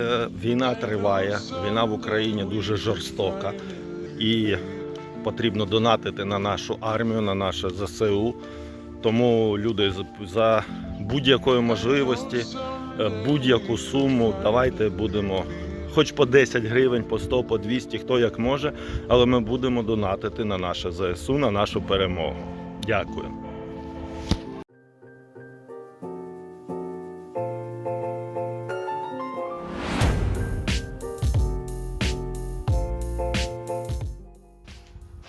Е, Війна триває, війна в Україні дуже жорстока і потрібно донатити на нашу армію, на наше ЗСУ. Тому люди за будь-якої можливості, е, будь-яку суму, давайте будемо хоч по 10 гривень, по 100, по 200, хто як може, але ми будемо донатити на наше ЗСУ, на нашу перемогу. Дякую.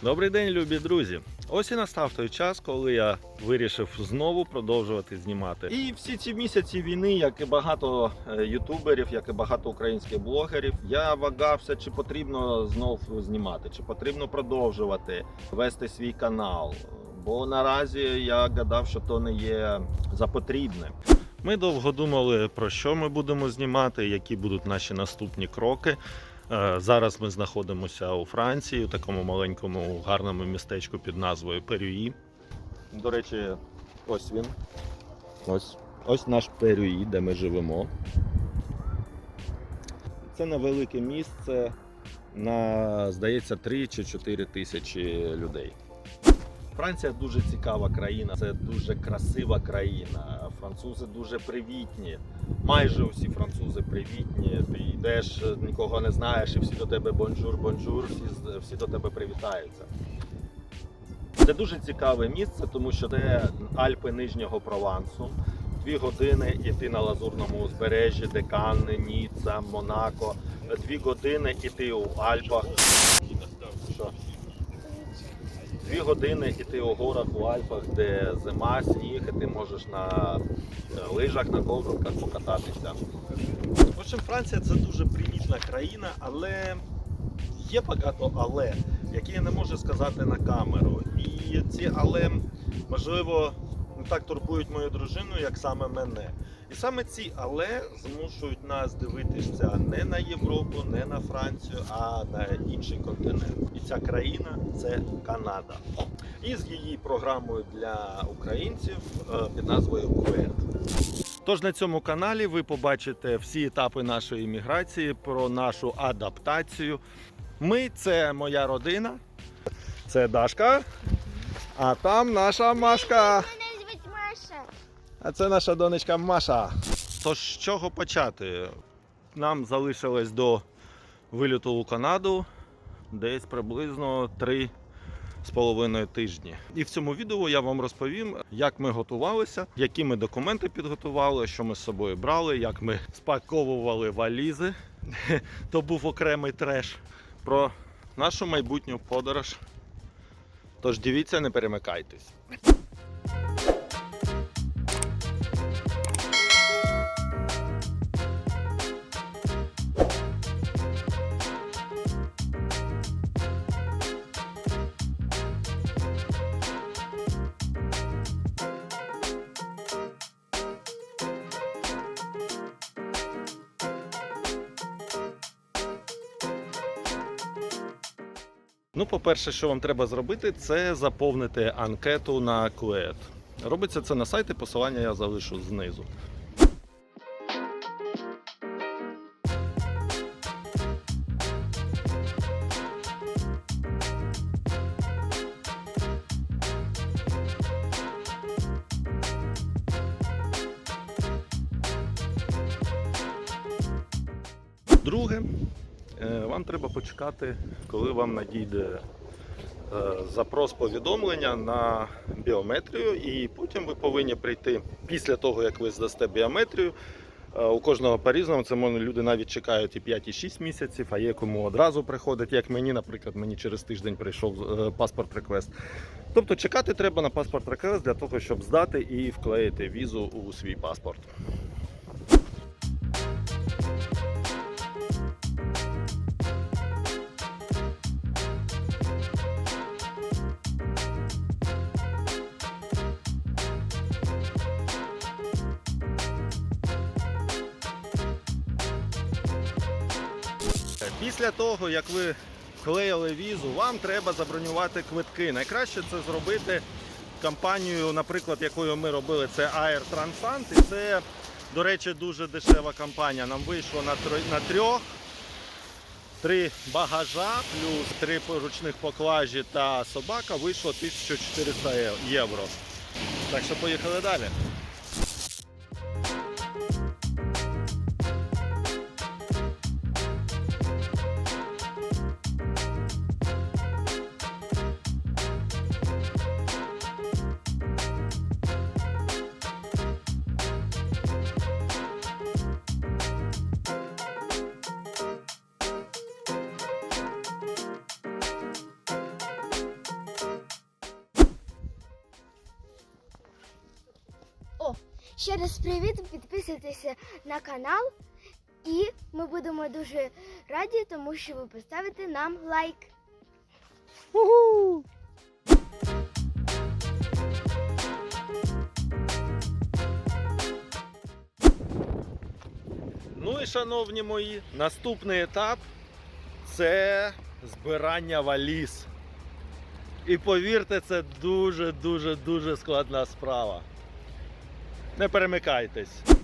Добрий день, любі друзі. Ось і настав той час, коли я вирішив знову продовжувати знімати. І всі ці місяці війни, як і багато е, ютуберів, як і багато українських блогерів, я вагався, чи потрібно знов знімати, чи потрібно продовжувати вести свій канал. Бо наразі я гадав, що то не є за потрібне. Ми довго думали, про що ми будемо знімати, які будуть наші наступні кроки. Е, Зараз ми знаходимося у Франції, у такому маленькому гарному містечку під назвою Перюї. До речі, ось він. Ось, ось наш Перюї, де ми живемо. Це невелике місце на, здається, 3 чи 4 тисячі людей. Франція дуже цікава країна, це дуже красива країна. Французи дуже привітні. Майже усі французи привітні. Ти йдеш, нікого не знаєш, і всі до тебе бонжур, бонжур, всі, всі до тебе привітаються. Це дуже цікаве місце, тому що це Альпи Нижнього Провансу. Дві години йти на лазурному узбережжі, де Канни, Ніцца, Монако. Дві години йти у Альпах. Дві години йти у горах у Альпах, де зима, сніг, і ти можеш на е, лижах, на ковриках покататися. В общем, Франція це дуже привітна країна, але є багато але, які я не можу сказати на камеру. І ці але, можливо, не так турбують мою дружину, як саме мене. І саме ці але змушують нас дивитися не на Європу, не на Францію, а на інший континент. І ця країна це Канада. І з її програмою для українців е, під назвою Куерт. Тож на цьому каналі ви побачите всі етапи нашої міграції, про нашу адаптацію. Ми це моя родина, це Дашка, а там наша Машка. А це наша донечка Маша. Тож з чого почати? Нам залишилось до виліту у Канаду десь приблизно три з половиною тижні. І в цьому відео я вам розповім, як ми готувалися, які ми документи підготували, що ми з собою брали, як ми спаковували валізи. То був окремий треш про нашу майбутню подорож. Тож дивіться, не перемикайтесь. Ну, по-перше, що вам треба зробити, це заповнити анкету на Quet. Робиться це на сайті, посилання я залишу знизу. Друге, Вам треба почекати, коли вам надійде е, запрос повідомлення на біометрію, і потім ви повинні прийти після того, як ви здасте біометрію. Е, У кожного по-різному, це люди навіть чекають і 5, і 6 місяців, а є кому одразу приходить, як мені, наприклад, мені через тиждень прийшов е, паспорт реквест. Тобто чекати треба на паспорт реквест для того, щоб здати і вклеїти візу у свій паспорт. Після того, як ви вклеїли візу, вам треба забронювати квитки. Найкраще це зробити компанією, наприклад, якою ми робили, це Air Transant, і це До речі, дуже дешева компанія. Нам вийшло на трьох. Три багажа плюс три ручних поклажі та собака вийшло 1400 євро. Так що поїхали далі. Ще раз привіт, підписуйтеся на канал. І ми будемо дуже раді, тому що ви поставите нам лайк. Ну і шановні мої, наступний етап це збирання валіз. І повірте, це дуже дуже дуже складна справа. Не перемикайтесь.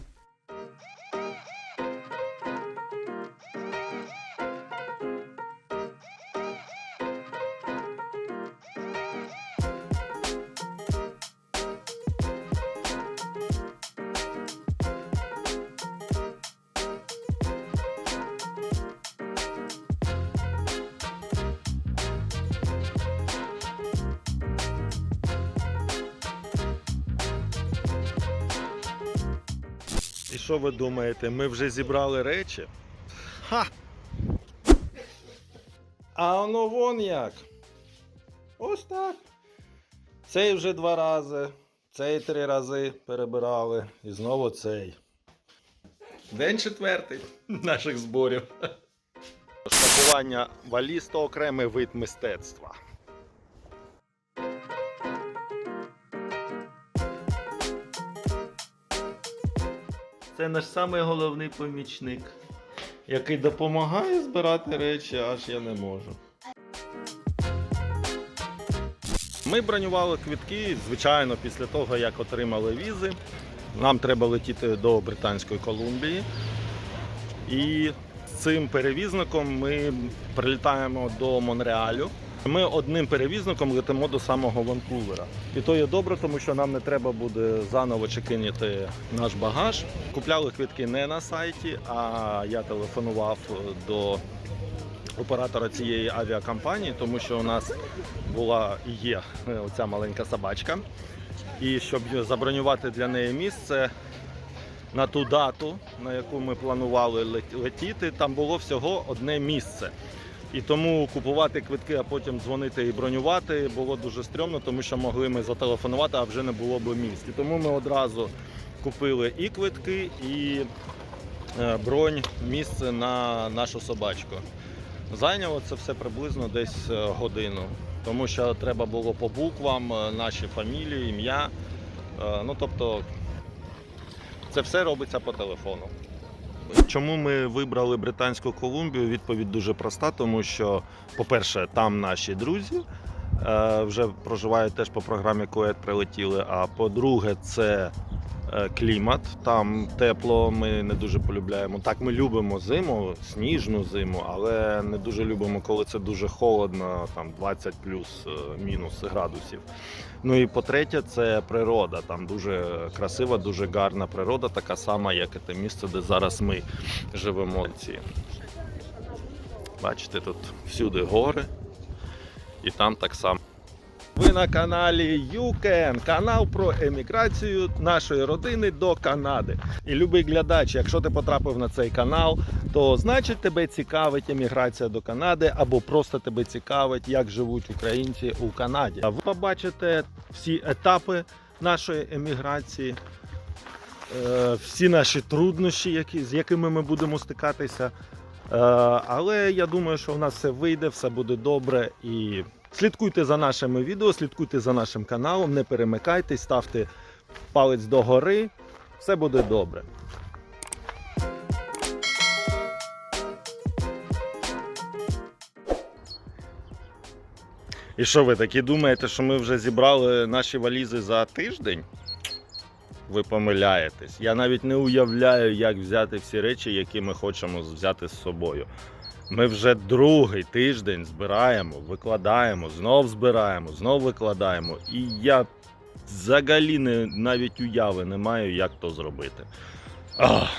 Що ви думаєте, ми вже зібрали речі? Ха! А воно вон як. Ось так. Цей вже два рази, цей три рази перебирали. І знову цей. День четвертий наших зборів. Штабування валіз то окремий вид мистецтва. Це наш самий головний помічник, який допомагає збирати речі, аж я не можу. Ми бронювали квітки, звичайно, після того, як отримали візи. Нам треба летіти до Британської Колумбії. І з цим перевізником ми прилітаємо до Монреалю. Ми одним перевізником летимо до самого Ванкувера. І то є добре, тому що нам не треба буде заново чекиняти наш багаж. Купляли квитки не на сайті, а я телефонував до оператора цієї авіакомпанії, тому що у нас була і є е, оця маленька собачка. І щоб забронювати для неї місце на ту дату, на яку ми планували летіти, там було всього одне місце. І тому купувати квитки, а потім дзвонити і бронювати було дуже стрьомно, тому що могли ми зателефонувати, а вже не було б місць. І тому ми одразу купили і квитки, і е, бронь місце на нашу собачку. Зайняло це все приблизно десь е, годину, тому що треба було по буквам е, наші фамілії, ім'я. Ну тобто це все робиться по телефону. Чому ми вибрали Британську Колумбію? Відповідь дуже проста, тому що, по-перше, там наші друзі е, вже проживають теж по програмі Коет прилетіли. А по-друге, це клімат. Там тепло, ми не дуже полюбляємо. Так, ми любимо зиму, сніжну зиму, але не дуже любимо, коли це дуже холодно, там 20 плюс е, мінус градусів. Ну і по-третє, це природа. Там дуже красива, дуже гарна природа, така сама, як і те місце, де зараз ми живемо. Бачите, тут всюди гори, і там так само. Ви на каналі ЮКЕН, канал про еміграцію нашої родини до Канади. І любий глядач, якщо ти потрапив на цей канал, то значить тебе цікавить еміграція до Канади або просто тебе цікавить, як живуть українці у Канаді. Ви побачите всі етапи нашої еміграції, е, всі наші труднощі, з якими ми будемо стикатися. Е, Але я думаю, що в нас все вийде, все буде добре. І слідкуйте за нашими відео, слідкуйте за нашим каналом, не перемикайтесь, ставте палець догори. Все буде добре. І що ви такі думаєте, що ми вже зібрали наші валізи за тиждень? ви помиляєтесь. Я навіть не уявляю, як взяти всі речі, які ми хочемо взяти з собою. Ми вже другий тиждень збираємо, викладаємо, знов збираємо, знов викладаємо. І я взагалі не, навіть уяви не маю, як то зробити. Ах.